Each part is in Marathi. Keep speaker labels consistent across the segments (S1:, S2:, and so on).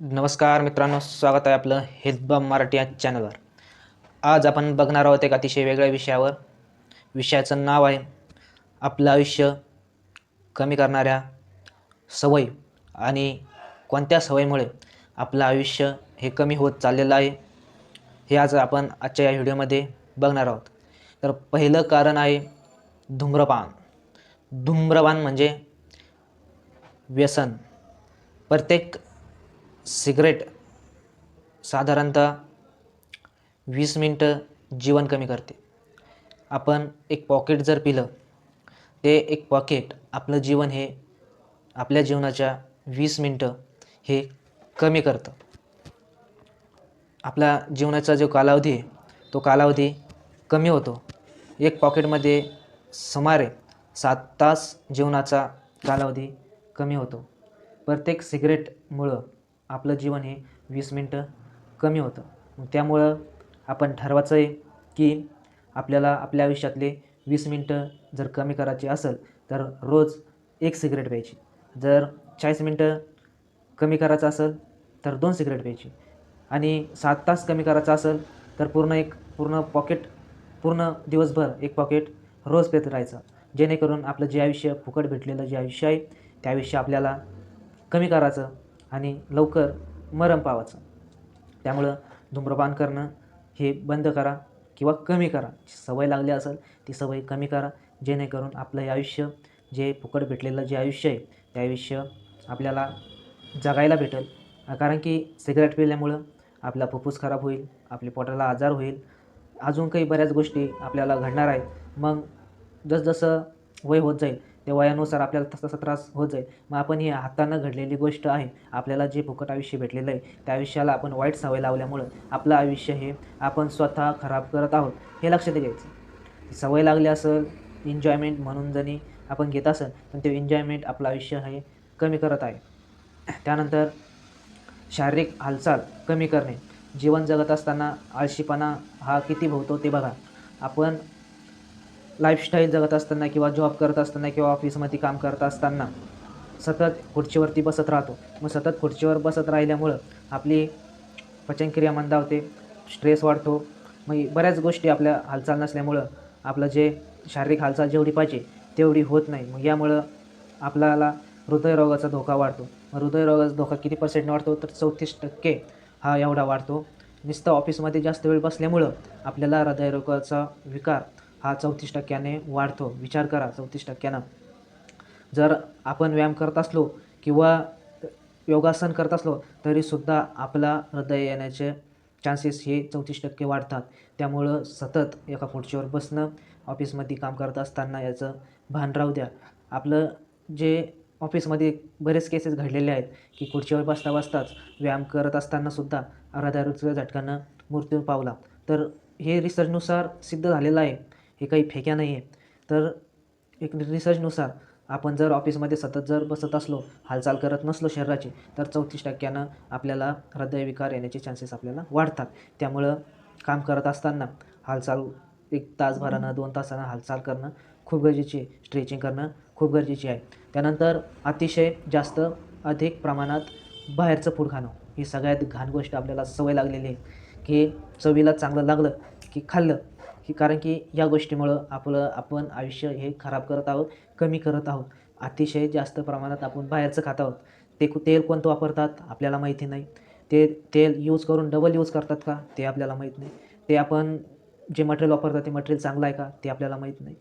S1: नमस्कार मित्रांनो स्वागत आहे आपलं हेल्थबॉम मराठी या चॅनलवर आज आपण बघणार आहोत एक अतिशय वेगळ्या विषयावर. विषयाचं नाव आहे आपलं आयुष्य कमी करणाऱ्या सवयी आणि कोणत्या सवयीमुळे आपलं आयुष्य हे कमी होत चाललेलं आहे हे आज आपण आजच्या या व्हिडिओमध्ये बघणार आहोत. तर पहिलं कारण आहे धूम्रपान. धूम्रपान म्हणजे व्यसन. प्रत्येक सिगरेट साधारणतः वीस मिनटं जीवन कमी करते. आपण एक पॉकेट जर पिलं ते एक पॉकेट आपलं जीवन हे आपल्या जीवनाच्या वीस मिनटं हे कमी करतं. आपल्या जीवनाचा जो कालावधी आहे तो कालावधी कमी होतो. एक पॉकेटमध्ये सुमारे सात तास जीवनाचा कालावधी कमी होतो. प्रत्येक सिगरेटमुळं आपलं जीवन हे वीस मिनटं कमी होतं. त्यामुळं आपण ठरवायचं आहे की आपल्याला आपल्या आयुष्यातले वीस मिनटं जर कमी करायचे असेल तर रोज एक सिगरेट प्यायची. जर चाळीस मिनटं कमी करायचं असेल तर दोन सिगरेट प्यायची. आणि सात तास कमी करायचं असेल तर पूर्ण एक पूर्ण पॉकेट पूर्ण दिवसभर एक पॉकेट रोज पेत राहायचं. जेणेकरून आपलं जे आयुष्य फुकट भेटलेलं जे आयुष्य आहे त्या आयुष्य आपल्याला कमी करायचं आणि लवकर मरण पावायचं. त्यामुळं धूम्रपान करणं हे बंद करा किंवा कमी करा. सवय लागली असेल ती सवय कमी करा. जेणेकरून आपलं हे आयुष्य जे फुकट भेटलेलं जे आयुष्य आहे ते आयुष्य आपल्याला जगायला भेटेल. कारण की सिगरेट पिल्यामुळं आपला फुफ्फूस खराब होईल आपल्या पोटाला आजार होईल. अजून काही बऱ्याच गोष्टी आपल्याला घडणार आहेत. मग जसजसं वय होत जाईल त्या वयानुसार आपल्याला तसा तसा त्रास होत जाईल. मग आपण ही हातानं घडलेली गोष्ट आहे. आपल्याला जे फुकट आयुष्य भेटलेलं आहे त्या आयुष्याला आपण वाईट सवय लावल्यामुळं आपलं आयुष्य हे आपण स्वतः खराब करत आहोत हे लक्षात घ्यायचं. सवय लागली असेल एन्जॉयमेंट म्हणून जरी आपण घेत असेल पण ते एन्जॉयमेंट आपलं आयुष्य हे कमी करत आहे. त्यानंतर शारीरिक हालचाल कमी करणे. जीवन जगत असताना आळशीपणा हा किती भोवतो ते बघा. आपण लाईफस्टाईल जगत असताना किंवा जॉब करत असताना किंवा ऑफिसमध्ये काम करत असताना सतत खुर्चीवरती बसत राहतो. मग सतत खुर्चीवर बसत राहिल्यामुळं आपली पचनक्रिया मंदावते स्ट्रेस वाढतो. मग बऱ्याच गोष्टी आपल्या हालचाल नसल्यामुळं आपलं जे शारीरिक हालचाल जेवढी पाहिजे तेवढी होत नाही. मग यामुळं आपल्याला हृदयरोगाचा धोका वाढतो. मग हृदयरोगाचा धोका किती पर्सेंटने वाढतो? तर चौतीस टक्के हा एवढा वाढतो. नुसतं ऑफिसमध्ये जास्त वेळ बसल्यामुळं आपल्याला हृदयरोगाचा विकार हा चौतीस टक्क्याने वाढतो. विचार करा चौतीस टक्क्यानं. जर आपण व्यायाम करत असलो किंवा योगासन करत असलो तरीसुद्धा आपला हृदय येण्याचे चान्सेस हे चौतीस टक्के वाढतात. त्यामुळं सतत एका खुर्चीवर बसणं ऑफिसमध्ये काम करत असताना याचं भान राहू द्या. आपलं जे ऑफिसमध्ये बरेच केसेस घडलेले आहेत की खुर्चीवर बसता बसताच व्यायाम करत असतानासुद्धा हृदयाच्या झटकानं मृत्यू पावला. तर हे रिसर्चनुसार सिद्ध झालेलं आहे. हे काही फेक्या नाही आहे तर एक रिसर्चनुसार आपण जर ऑफिसमध्ये सतत जर बसत असलो हालचाल करत नसलो शरीराची तर चौतीस टक्क्यानं आपल्याला हृदयविकार येण्याचे चान्सेस आपल्याला वाढतात. त्यामुळं काम करत असताना हालचाल एक तासभरानं दोन तासानं हालचाल करणं खूप गरजेची आहे. स्ट्रेचिंग करणं खूप गरजेची आहे. त्यानंतर अतिशय जास्त अधिक प्रमाणात बाहेरचं फूड खाणं ही सगळ्यात घाण गोष्ट आपल्याला सवय लागलेली आहे. की चवीला चांगलं लागलं की खाल्लं की कारण की या गोष्टीमुळं आपलं आपण आयुष्य हे खराब करत आहोत कमी करत आहोत. अतिशय जास्त प्रमाणात आपण बाहेरचं खात आहोत. ते तेल कोणतं वापरतात आपल्याला माहिती नाही. ते तेल यूज करून डबल यूज करतात का ते आपल्याला माहीत नाही. ते आपण जे मटेरियल वापरतात ते मटेरियल चांगलं आहे का ते आपल्याला माहीत नाही.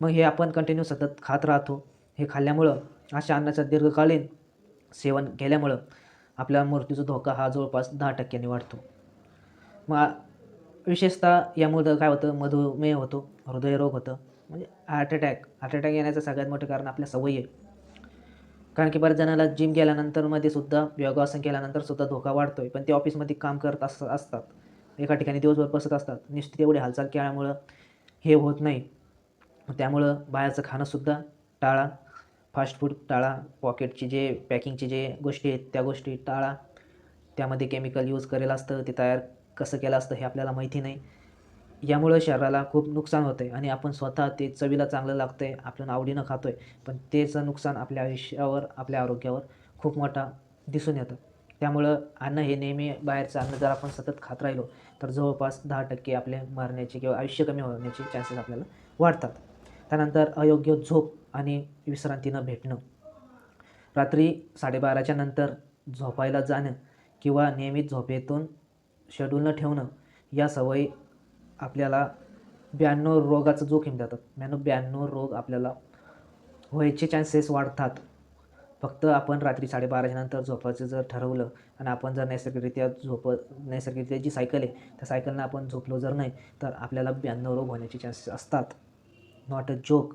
S1: मग हे आपण कंटिन्यू सतत खात राहतो. हे खाल्ल्यामुळं अशा अन्नाचं दीर्घकालीन सेवन केल्यामुळं आपल्या मृत्यूचा धोका हा जवळपास दहा टक्क्यांनी वाढतो. मग विशेषतः यामुळं काय होतं? मधुमेह होतो हृदयरोग होतं. म्हणजे हार्ट अटॅक हार्ट अटॅक येण्याचं सगळ्यात मोठं कारण आपल्या सवयी आहे कारण की बऱ्याच जणाला जिम गेल्यानंतरमध्ये सुद्धा योगासन केल्यानंतर सुद्धा धोका वाढतो आहे पण ते ऑफिसमध्ये काम करत अस असतात. एका ठिकाणी दिवसभर बसत असतात. निश्चित एवढी हालचाल केल्यामुळं हे होत नाही. त्यामुळं बाहेरचं खाणंसुद्धा टाळा. फास्ट फूड टाळा. पॉकेटचे जे पॅकिंगचे जे गोष्टी आहेत त्या गोष्टी टाळा. त्यामध्ये केमिकल यूज करेल असतं ते तयार कसं केलं असतं हे आपल्याला माहिती नाही. यामुळं शरीराला खूप नुकसान होते आहे आणि आपण स्वतः ते चवीला चांगलं लागतं आहे आपल्याला आवडीनं खातो आहे पण तेचं नुकसान आपल्या आयुष्यावर आपल्या आरोग्यावर खूप मोठा दिसून येतं. त्यामुळं अन्न हे नेहमी बाहेरचं अन्न जर आपण सतत खात राहिलो तर जवळपास दहा टक्के आपले मरण्याचे किंवा आयुष्य कमी होण्याचे चान्सेस आपल्याला वाढतात. त्यानंतर अयोग्य झोप आणि विश्रांती न भेटणं. रात्री साडेबाराच्या नंतर झोपायला जाणं किंवा नियमित झोपेतून शेड्यूलनं ठेवणं या सवयी आपल्याला ब्याण्णव रोगाचं जोखीम देतात. ब्याण्णव ब्याण्णव रोग आपल्याला व्हायचे चान्सेस वाढतात. फक्त आपण रात्री साडेबाराच्या नंतर झोपायचं जर ठरवलं आणि आपण जर नैसर्गिकरित्या झोप नैसर्गिकरित्या जी सायकल आहे त्या सायकलनं आपण झोपलो जर नाही तर आपल्याला ब्याण्णव रोग होण्याचे चान्सेस असतात. नॉट अ जोक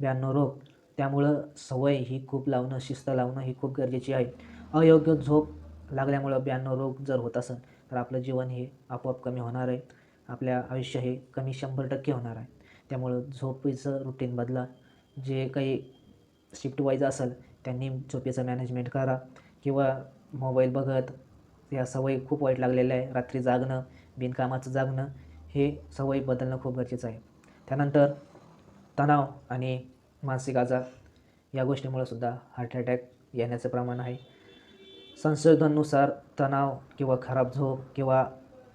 S1: ब्याण्णव रोग. त्यामुळं सवय ही खूप लावणं शिस्त लावणं ही खूप गरजेची आहे. अयोग्य झोप लागल्यामुळं ब्याण्णव रोग जर होत असेल तर आपलं जीवन हे आपोआप कमी होणार आहे. आपल्या आयुष्य हे कमी शंभर टक्के होणार आहे. त्यामुळं झोपेचं रुटीन बदला. जे काही शिफ्ट वाईज असेल त्यांनी झोपेचं मॅनेजमेंट करा. किंवा मोबाईल बघत या सवयी खूप वाईट लागलेल्या आहे. रात्री जागणं बिनकामाचं जागणं हे सवयी बदलणं खूप गरजेचं आहे. त्यानंतर तणाव आणि मानसिक आजार या गोष्टीमुळं सुद्धा हार्ट अटॅक येण्याचं प्रमाण आहे. संशोधनानुसार तणाव किंवा खराब झोप किंवा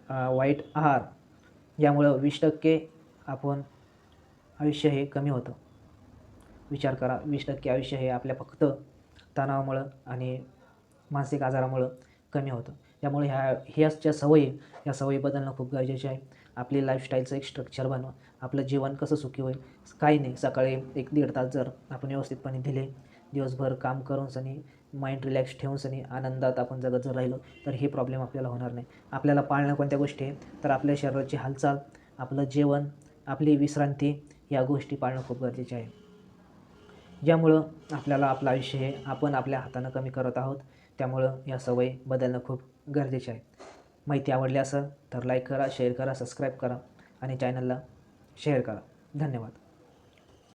S1: वाईट आहार यामुळं वीस टक्के आपण आयुष्य हे कमी होतं. विचार करा वीस टक्के आयुष्य हे आपल्या फक्त तणावामुळं आणि मानसिक आजारामुळं कमी होतं. त्यामुळे ह्या ह्याच ज्या सवयी या सवयी बदलणं खूप गरजेचे आहे. आपली लाईफस्टाईलचं एक स्ट्रक्चर बनवा. आपलं जीवन कसं सुखी होईल? काही नाही. सकाळी एक दीड तास जर आपण व्यवस्थितपणे दिले दिवसभर काम करून सनी माइंड रिलॅक्स ठेवून सनी आनंदात आपण जगत जर राहिलो तर हे प्रॉब्लेम आपल्याला होणार नाही. आपल्याला पाळणं कोणत्या गोष्टी आहे तर आपल्या शरीराची हालचाल आपलं जेवण आपली विश्रांती या गोष्टी पाळणं खूप गरजेचे आहे. ज्यामुळं आपल्याला आपलं आयुष्य हे आपण आपल्या हातानं कमी करत आहोत त्यामुळं या सवयी बदलणं खूप गरजेचे आहे. माहिती आवडली असेल तर लाईक करा शेअर करा सबस्क्राईब करा आणि चॅनलला शेअर करा. धन्यवाद.